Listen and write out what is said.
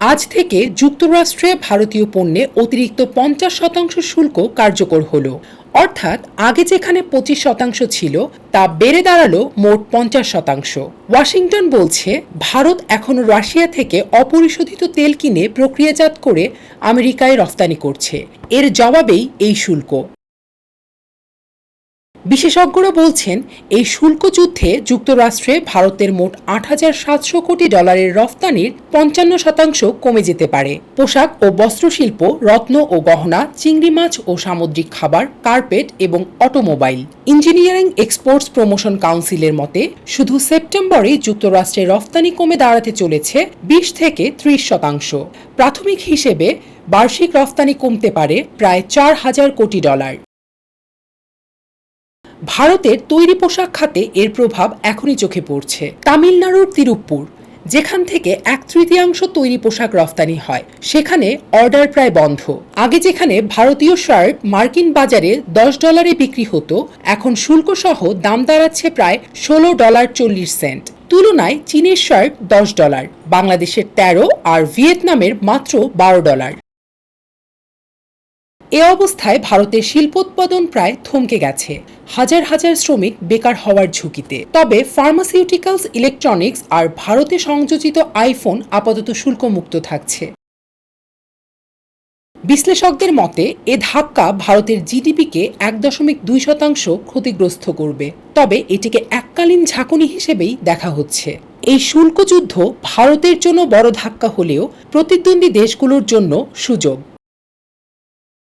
আজ থেকে যুক্তরাষ্ট্রে ভারতীয় পণ্যে অতিরিক্ত পঞ্চাশ শতাংশ শুল্ক কার্যকর হলো। অর্থাৎ আগে যেখানে পঁচিশ শতাংশ ছিল, তা বেড়ে দাঁড়াল মোট পঞ্চাশ শতাংশ। ওয়াশিংটন বলছে, ভারত এখনও রাশিয়া থেকে অপরিশোধিত তেল কিনে প্রক্রিয়াজাত করে আমেরিকায় রফতানি করছে। এর জবাবেই এই শুল্ক। বিশেষজ্ঞরা বলছেন, এই শুল্ক যুদ্ধে যুক্তরাষ্ট্রে ভারতের মোট আট হাজার সাতশো কোটি ডলারের রফতানির পঞ্চান্ন শতাংশ কমে যেতে পারে। পোশাক ও বস্ত্রশিল্প, রত্ন ও গহনা, চিংড়ি মাছ ও সামুদ্রিক খাবার, কার্পেট এবং অটোমোবাইল। ইঞ্জিনিয়ারিং এক্সপোর্টস প্রমোশন কাউন্সিলের মতে, শুধু সেপ্টেম্বরে যুক্তরাষ্ট্রে রফতানি কমে দাঁড়াতে চলেছে বিশ থেকে ত্রিশ শতাংশ। প্রাথমিক হিসেবে বার্ষিক রফতানি কমতে পারে প্রায় চার হাজার কোটি ডলার। ভারতের তৈরি পোশাক খাতে এর প্রভাব এখনই চোখে পড়ছে। তামিলনাড়ুর তিরুপ্পুর, যেখান থেকে এক তৃতীয়াংশ তৈরি পোশাক রফতানি হয়, সেখানে অর্ডার প্রায় বন্ধ। আগে যেখানে ভারতীয় শার্ট মার্কিন বাজারে দশ ডলারে বিক্রি হতো, এখন শুল্ক সহ দাম দাঁড়াচ্ছে প্রায় ষোলো ডলার চল্লিশ সেন্ট। তুলনায় চীনের শার্ট দশ ডলার, বাংলাদেশের তেরো আর ভিয়েতনামের মাত্র বারো ডলার। এ অবস্থায় ভারতের শিল্পোৎপাদন প্রায় থমকে গেছে। হাজার হাজার শ্রমিক বেকার হওয়ার ঝুঁকিতে। তবে ফার্মাসিউটিক্যালস ইলেকট্রনিক্স আর ভারতে সংযোজিত আইফোন আপাতত শুল্কমুক্ত থাকছে। বিশ্লেষকদের মতে, এ ধাক্কা ভারতের জিডিপিকে এক দশমিক দুই শতাংশ ক্ষতিগ্রস্ত করবে। তবে এটিকে এককালীন ঝাঁকুনি হিসেবেই দেখা হচ্ছে। এই শুল্ক যুদ্ধ ভারতের জন্য বড় ধাক্কা হলেও প্রতিদ্বন্দ্বী দেশগুলোর জন্য সুযোগ।